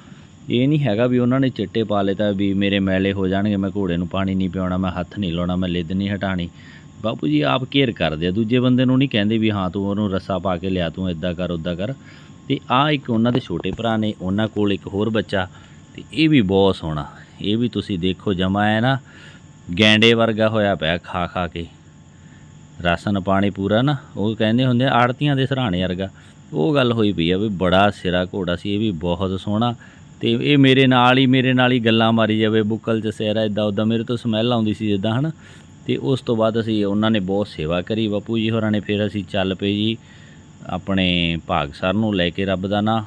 ਇਹ ਨਹੀਂ ਹੈਗਾ ਵੀ ਉਹਨਾਂ ਨੇ ਚਿੱਟੇ ਪਾ ਲਏ ਵੀ ਮੇਰੇ ਮੈਲੇ ਹੋ ਜਾਣਗੇ, ਮੈਂ ਘੋੜੇ ਨੂੰ ਪਾਣੀ ਨਹੀਂ ਪਿਆਉਣਾ, ਮੈਂ ਹੱਥ ਨਹੀਂ ਲਾਉਣਾ, ਮੈਂ ਲਿੱਦ ਨਹੀਂ ਹਟਾਣੀ। ਬਾਪੂ ਜੀ ਆਪ ਕੇਅਰ ਕਰਦੇ ਆ। ਦੂਜੇ ਬੰਦੇ ਨੂੰ ਨਹੀਂ ਕਹਿੰਦੇ ਵੀ ਹਾਂ ਤੂੰ ਉਹਨੂੰ ਰੱਸਾ ਪਾ ਕੇ ਲਿਆ, ਤੂੰ ਇਦਾਂ ਕਰ ਉਦਾਂ ਕਰ। ਤੇ ਆ ਇੱਕ ਉਹਨਾਂ ਦੇ ਛੋਟੇ ਭਰਾ ਨੇ, ਉਹਨਾਂ ਕੋਲ ਇੱਕ ਹੋਰ ਬੱਚਾ। ਤੇ ਇਹ ਵੀ ਬਹੁਤ ਸੋਹਣਾ। ਇਹ ਵੀ ਤੁਸੀਂ ਦੇਖੋ ਜਮਾ ਹੈ ਨਾ, ਗੈਂਡੇ ਵਰਗਾ ਹੋਇਆ ਪਿਆ ਖਾ ਖਾ ਕੇ। ਰਾਸ਼ਨ ਪਾਣੀ ਪੂਰਾ ਨਾ, ਉਹ ਕਹਿੰਦੇ ਹੁੰਦੇ ਆੜਤੀਆਂ ਦੇ ਸਰਾਣੇ ਵਰਗਾ। ਉਹ ਗੱਲ ਹੋਈ ਪਈ ਆ ਵੀ ਬੜਾ ਸਿਰਾ ਘੋੜਾ ਸੀ, ਇਹ ਵੀ ਬਹੁਤ ਸੋਹਣਾ। ਤੇ ਇਹ ਮੇਰੇ ਨਾਲ ਹੀ, ਮੇਰੇ ਨਾਲ ਹੀ ਗੱਲਾਂ ਮਾਰੀ ਜਾਵੇ, ਬੁੱਕਲ ਚ ਸਿਹਰਾ ਇਦਾਂ ਉਦਾਂ ਮੇਰੇ ਤੋਂ ਸਮੈਲ ਆਉਂਦੀ ਸੀ ਜਿੱਦਾਂ, ਹਨਾ। ਤੇ ਉਸ ਤੋਂ ਬਾਅਦ ਅਸੀਂ ਉਹਨਾਂ ਨੇ ਬਹੁਤ ਸੇਵਾ ਕਰੀ, ਬਾਪੂ ਜੀ ਹੋਰਾਂ ਨੇ ਫਿਰ ਅਸੀਂ ਚੱਲ ਪਏ ਜੀ, ਆਪਣੇ ਭਾਗ ਸਰ ਨੂੰ ਲੈ ਕੇ ਰੱਬ ਦਾ ਨਾਂ।